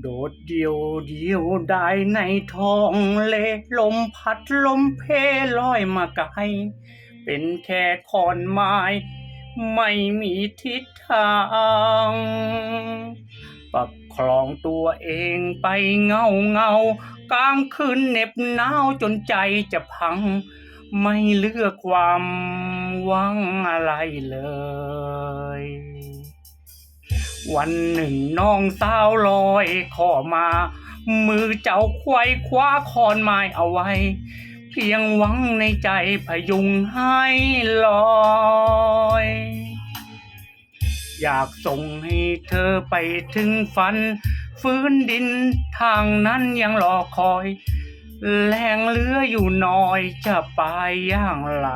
โดดเดียวเดียวได้ในท้องเลลมพัดลมเพลอยมาไกลเป็นแค่ขอนไม้ ไม่มีทิศทางปักคลองตัวเองไปเงาเงากลางคืนเหน็บหนาวจนใจจะพัง ไม่เลือกความหวังอะไรเลย วันหนึ่งน้องสาวลอยขอมา มือเจ้าควายคว้าคอนไม้เอาไว้ เพียงหวังในใจพยุงให้ลอย อยากส่งให้เธอไปถึงฝัน ฟื้นดินทางนั้นยังรอคอย แรงเลืออยู่น้อยจะไปอย่างไร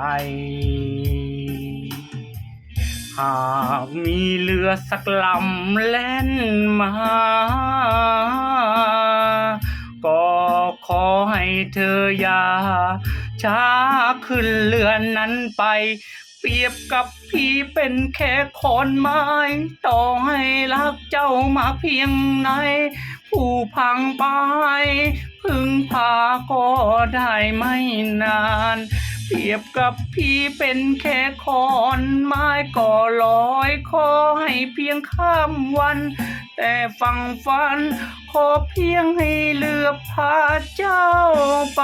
หากมีเรือสักลำแล่นมา ก็ขอให้เธออย่าช้าขึ้นเรือนั้นไป เปรียบกับพี่เป็นแค่ขอนไม้ ต่อให้รักเจ้ามาเพียงไหน ผู้พังไป พึ่งพาก็ได้ไม่นาน เปรียบกับพี่เป็นแค่ขอนไม้ก็ลอยขอให้เพียงข้ามวัน แต่ฟังฝัน ขอเพียงให้เลือพาเจ้าไป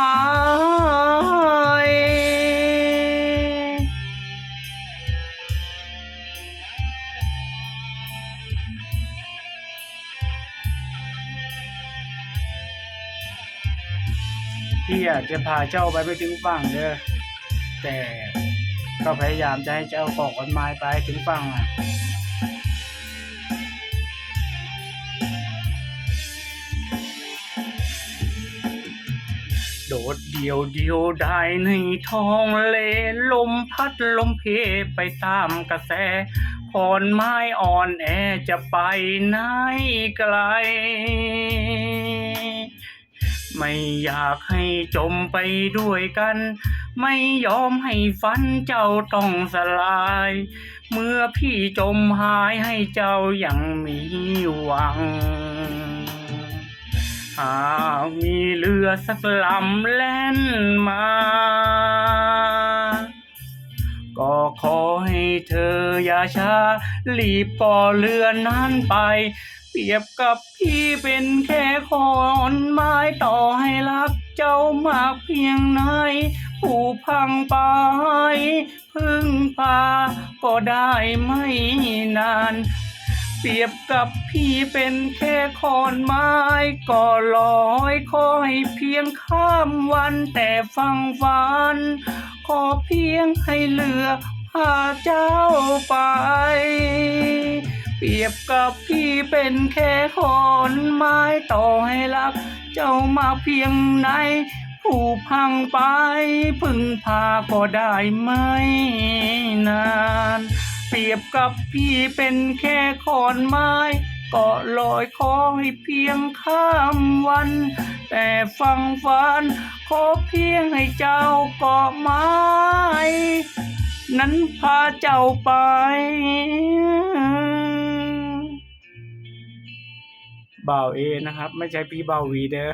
พี่อยากจะพาเจ้าไปไปถึงฝั่งเด้อ แต่ก็พยายามจะให้เจ้าของคนไม้ไปถึงฝั่งอะโดดเดียวเดียวได้ในท้องเลลมพัดลมเพไปตามกระแสขอนไม้อ่อนแอจะไปไหนไกล ไม่อยากให้จมไปด้วยกัน ไม่ยอมให้ฝันเจ้าต้องสลาย เมื่อพี่จมหายให้เจ้ายังมีหวัง หากมีเรือสักลำแล่นมา ก็ขอให้เธออย่าช้า รีบก่อเรือนั้นไป เปรียบกับพี่เป็นแค่ขอนไม้ต่อให้รักเจ้ามากเพียงไหนผู้พังไปพึ่งพาก็ได้ไม่นานเปรียบกับพี่เป็นแค่ขอนไม้ก็ลอยคอยเพียงข้ามวันแต่ฟังฝัน ขอเพียงให้เรือพาเจ้าไป เปรียบกับพี่เป็นแค่ขอนไม้ต่อให้รัก เจ้ามาเพียงไหน ผู้พังไป พึ่งพาก็ได้ไม่นาน เปรียบกับพี่เป็นแค่ขอนไม้ก็ลอยคอให้เพียงข้ามวัน แต่ฟังฝันขอเพียงให้เจ้าเกาะไม้นั้นพาเจ้าไป บ่าวเอนะครับ ไม่ใช่พี่บ่าววีเด้อ